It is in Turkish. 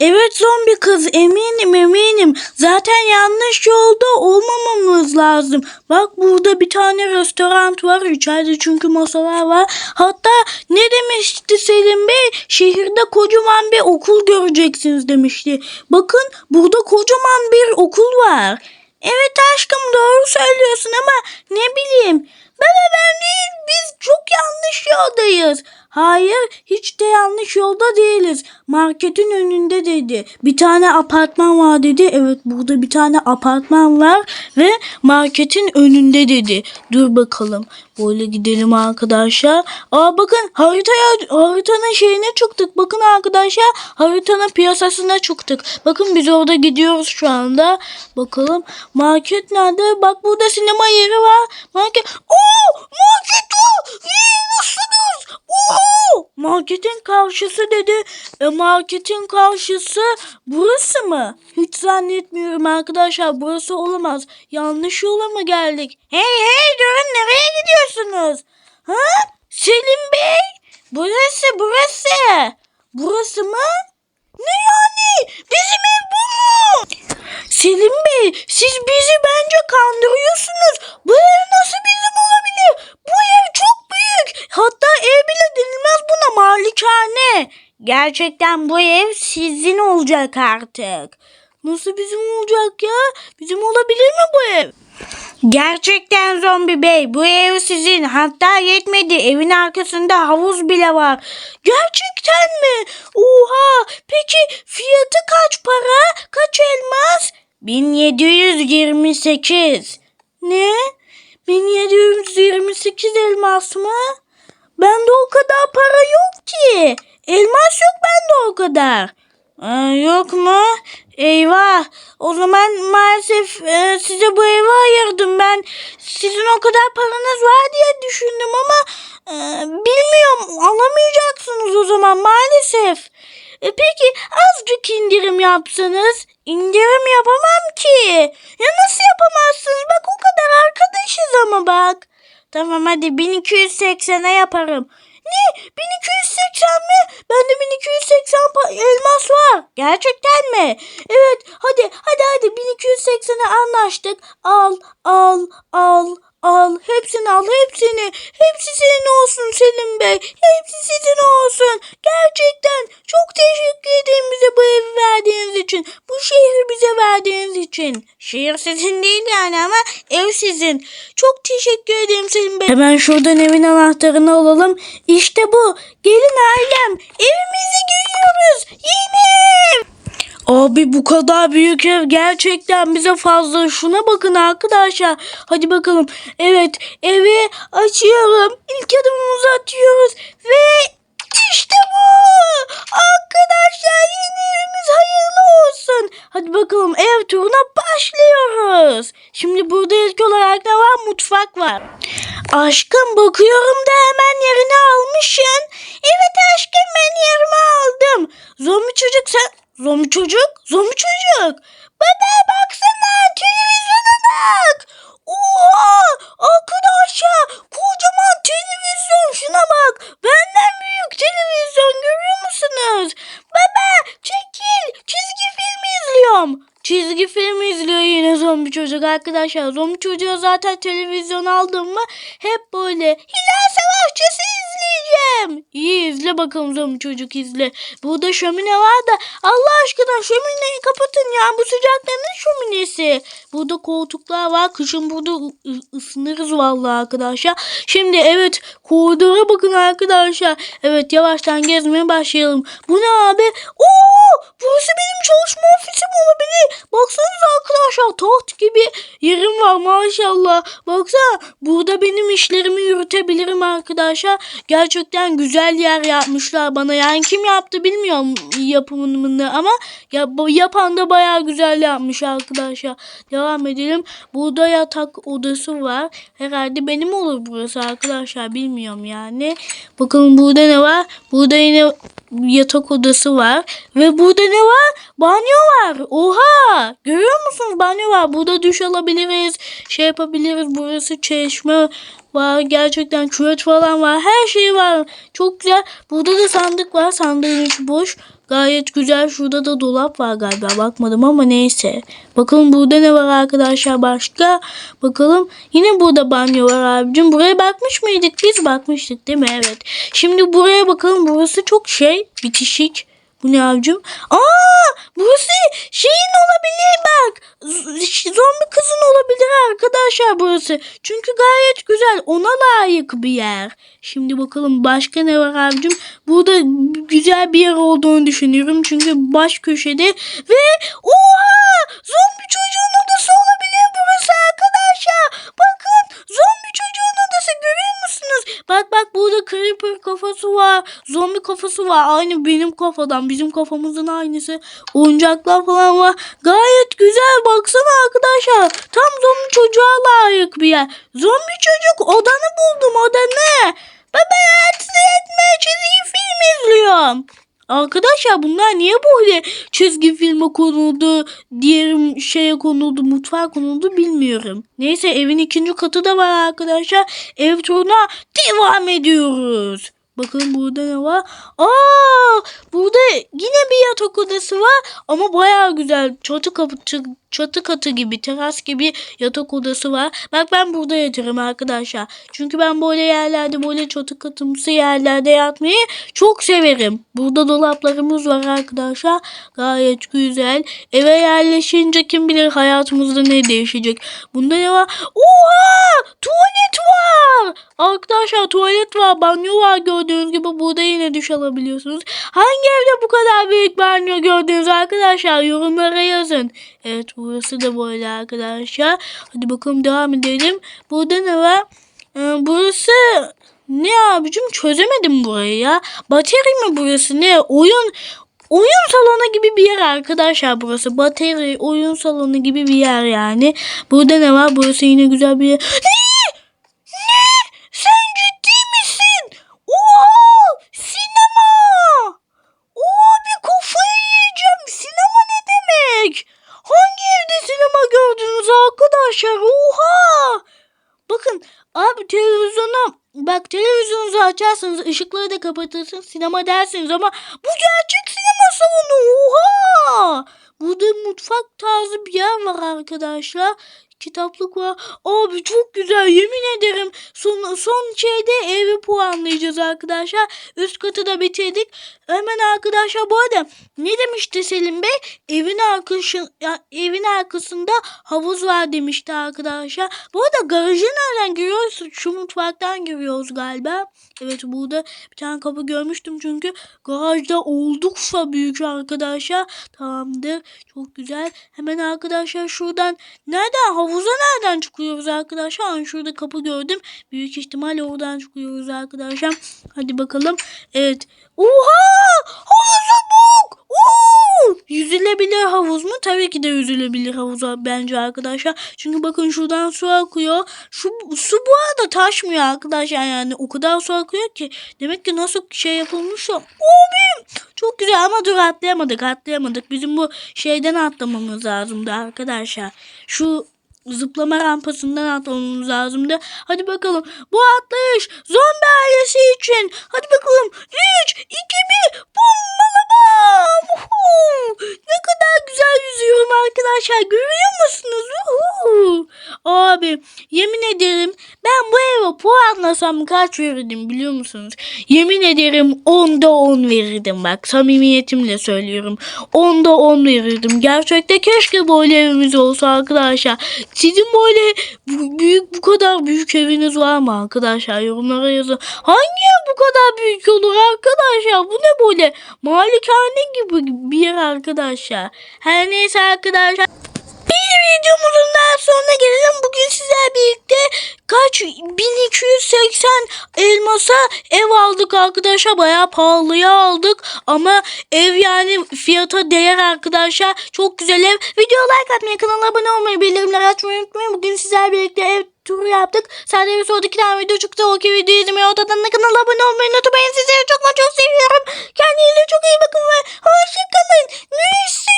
Evet zombi kız eminim eminim. Zaten yanlış yolda olmamamız lazım. Bak burada bir tane restoran var. İçeride çünkü masalar var. Hatta ne demişti Selim Bey? Şehirde kocaman bir okul göreceksiniz demişti. Bakın burada kocaman bir okul var. Evet aşkım doğru söylüyorsun ama ne bileyim. Baba ben biz çok yanlış yoldayız. Hayır hiç de yanlış yolda değiliz. Marketin önünde dedi. Bir tane apartman var dedi. Evet burada bir tane apartman var ve marketin önünde dedi. Dur bakalım. Böyle gidelim arkadaşlar. Aa bakın haritaya haritanın şeyine çıktık. Bakın arkadaşlar haritanın piyasasına çıktık. Bakın biz orada gidiyoruz şu anda. Bakalım market nerede? Bak burada sinema yeri var. Market o. İyi musunuz? Oo marketin karşısı dedi. E, marketin karşısı burası mı? Hiç zannetmiyorum arkadaşlar. Burası olamaz. Yanlış yola mı geldik? Hey hey durun nereye gidiyorsunuz? Ha? Selim Bey? Burası burası. Burası mı? Ne yani? Bizim ev bu mu? Selim Bey siz bizi bence kandırıyorsunuz. Bu ev nasıl bizim olabilir? Bu ev. Hatta ev bile denilmez buna malikane. Gerçekten bu ev sizin olacak artık. Nasıl bizim olacak ya? Bizim olabilir mi bu ev? Gerçekten zombi bey bu ev sizin hatta yetmedi evin arkasında havuz bile var. Gerçekten mi? Oha peki fiyatı kaç para kaç elmas? 1728. Ne? 1728 elmas mı? Bende o kadar para yok ki. Elmas yok bende o kadar. Aa, yok mu? Eyvah. O zaman maalesef e, size bu evi ayırdım ben. Sizin o kadar paranız var diye düşündüm ama e, bilmiyorum alamayacaksınız o zaman maalesef. E, peki azıcık indirim yapsanız indirim yapamam ki. Ya nasıl yapamazsınız? Bak o kadar arkadaşız ama bak. Tamam hadi 1280'e yaparım. Ne? 1280 mi? Bende 1280 pa- elmas var. Gerçekten mi? Evet hadi hadi hadi 1280'e anlaştık. Al al al al. Hepsini al hepsini. Hepsi senin olsun Selim Bey. Hepsi sizin olsun. Gerçekten çok teşekkür ederim bize bu evi verdiğiniz için. Bu şehri bize verdiğiniz için. Şehir sizin değil yani ama ev sizin. Çok teşekkür ederim Selim Bey. Hemen şuradan evin anahtarını alalım. İşte bu. Gelin ailem. Evimizi görüyoruz. Yeni ev. Abi bu kadar büyük ev gerçekten bize fazla. Şuna bakın arkadaşlar. Hadi bakalım. Evet evi açıyorum. İlk adımımızı atıyoruz. Ve işte bu. Arkadaşlar yeni evimiz hayırlı olsun. Hadi bakalım ev turuna başlıyoruz. Şimdi burada ilk olarak ne var? Mutfak var. Aşkım bakıyorum da hemen yerini almışsın. Evet aşkım ben yerimi aldım. Zombi çocuk sen... Zombi çocuk? Zombi çocuk. Baba baksana televizyona bak. Oha arkadaşlar kocaman televizyon şuna bak. Benden büyük televizyon görüyor musunuz? Baba çekil çizgi film izliyorum. Çizgi film izliyor yine çocuk arkadaşlar. Zombi çocuğa zaten televizyon aldım mı hep böyle Hilal Savaşçısı izleyeceğim. İyi izle bakalım zombi çocuk izle. Burada şömine var da Allah aşkına şömineyi kapatın ya. Bu sıcakta ne şöminesi? Burada koltuklar var. Kışın burada ısınırız vallahi arkadaşlar. Şimdi evet koridora bakın arkadaşlar. Evet yavaştan gezmeye başlayalım. Bu ne abi? Oo, burası Show inşallah. Maşallah. Baksana burada benim işlerimi yürütebilirim arkadaşlar. Gerçekten güzel yer yapmışlar bana. Yani kim yaptı bilmiyorum yapımını ama ya, yapan da bayağı güzel yapmış arkadaşlar. Devam edelim. Burada yatak odası var. Herhalde benim olur burası arkadaşlar. Bilmiyorum yani. Bakın burada ne var? Burada yine yatak odası var. Ve burada ne var? Banyo var. Oha! Görüyor musunuz? Banyo var. Burada duş alabiliriz. Şey yapabiliriz. Burası çeşme. var. Gerçekten küvet falan var. Her şey var. Çok güzel. Burada da sandık var. Sandığın içi boş. Gayet güzel. Şurada da dolap var galiba. Bakmadım ama neyse. Bakalım burada ne var arkadaşlar başka. Bakalım. Yine burada banyo var abicim. Buraya bakmış mıydık? Biz bakmıştık değil mi? Evet. Şimdi buraya bakalım. Burası çok şey. Bitişik. Bu ne abicim? Aa, burası şeyin olabilir bak. Zombi kızın olabilir arkadaşlar burası. Çünkü gayet güzel. Ona layık bir yer. Şimdi bakalım başka ne var abicim? Burada güzel bir yer olduğunu düşünüyorum. Çünkü baş köşede ve oha! Kafası var. Zombi kafası var. Aynı benim kafadan. Bizim kafamızın aynısı. Oyuncaklar falan var. Gayet güzel. Baksana arkadaşlar. Tam zombi çocuğa layık bir yer. Zombi çocuk odanı buldum. Oda ne? Baba rahatsız etme. Çizgi film izliyorum. Arkadaşlar bunlar niye böyle çizgi filme konuldu, diğer şeye konuldu, mutfağa konuldu bilmiyorum. Neyse evin ikinci katı da var arkadaşlar. Ev turuna devam ediyoruz. Bakın burada ne var? Aa, burada yine bir yatak odası var ama bayağı güzel. Çatı kapı çatı katı gibi, teras gibi yatak odası var. Bak ben burada yatarım arkadaşlar. Çünkü ben böyle yerlerde, böyle çatı katımsı yerlerde yatmayı çok severim. Burada dolaplarımız var arkadaşlar. Gayet güzel. Eve yerleşince kim bilir hayatımızda ne değişecek. Bunda ne var? Oha! Tuvalet var! Arkadaşlar tuvalet var, banyo var gördüğünüz gibi. Burada yine duş alabiliyorsunuz. Hangi evde bu kadar büyük banyo gördünüz arkadaşlar? Yorumlara yazın. Evet burası da böyle arkadaşlar. Hadi bakalım devam edelim. Burada ne var? Ee, burası ne abicim çözemedim burayı ya. Bateri mi burası ne? Oyun oyun salonu gibi bir yer arkadaşlar burası. Bateri oyun salonu gibi bir yer yani. Burada ne var? Burası yine güzel bir yer. Ne? Sen ciddi misin? Oha! Sinema! Oha bir kafayı yiyeceğim. Sinema ne demek? Hangi evde sinema gördünüz arkadaşlar? Oha! Bakın abi televizyona bak televizyonunuzu açarsanız ışıkları da kapatırsınız sinema dersiniz ama bu gerçek sinema salonu. Oha! Burada mutfak tarzı bir yer var arkadaşlar. Kitaplık var. Abi çok güzel yemin ederim. Son, son şeyde evi puanlayacağız arkadaşlar. Üst katı da bitirdik. Hemen arkadaşlar bu arada ne demişti Selim Bey? Evin arkası, evin arkasında havuz var demişti arkadaşlar. Bu arada garajı nereden giriyoruz? Şu mutfaktan giriyoruz galiba. Evet burada bir tane kapı görmüştüm çünkü garajda oldukça büyük arkadaşlar. Tamamdır. Çok güzel. Hemen arkadaşlar şuradan nereden havuza nereden çıkıyoruz arkadaşlar? Aa, şurada kapı gördüm. Büyük ihtimalle oradan çıkıyoruz arkadaşlar. Hadi bakalım. Evet. Oha! Havuza bak! Oo! Yüzülebilir havuz mu? Tabii ki de yüzülebilir havuz bence arkadaşlar. Çünkü bakın şuradan su akıyor. Şu su bu arada taşmıyor arkadaşlar yani. O kadar su akıyor ki. Demek ki nasıl şey yapılmışsa. Abi! Çok güzel ama dur atlayamadık atlayamadık. Bizim bu şeyden atlamamız lazımdı arkadaşlar. Şu zıplama rampasından atlamamız lazımdı. Hadi bakalım. Bu atlayış zombi ailesi için. Hadi bakalım. 3, 2, 1. Bombalama. Uhu. Ne kadar güzel yüzüyorum arkadaşlar. Görüyor musunuz? Uhu. Abi yemin ederim ben bu eve puanlasam kaç verirdim biliyor musunuz? Yemin ederim 10'da 10 verirdim bak. Samimiyetimle söylüyorum. 10'da 10 verirdim. Gerçekten keşke böyle evimiz olsa arkadaşlar. Sizin böyle büyük bu kadar büyük eviniz var mı arkadaşlar? Yorumlara yazın. Hangi ev bu kadar büyük olur arkadaşlar? Bu ne böyle? Malikane gibi bir yer arkadaşlar. Her neyse arkadaşlar. Bir videomuzun daha sonuna gelelim. Bugün sizler birlikte kaç 1280 elmasa ev aldık arkadaşlar. Bayağı pahalıya aldık ama ev yani fiyata değer arkadaşlar. Çok güzel ev. Video like atmayı, kanala abone olmayı, bildirimleri açmayı unutmayın. Bugün sizler birlikte ev turu yaptık. Sadece bir sonraki tane video çıktı. O ki videoyu izlemeyi, odadan da kanala abone olmayı unutmayın. Sizleri çok ama çok seviyorum. Kendinize çok iyi bakın ve hoşçakalın. Neyse.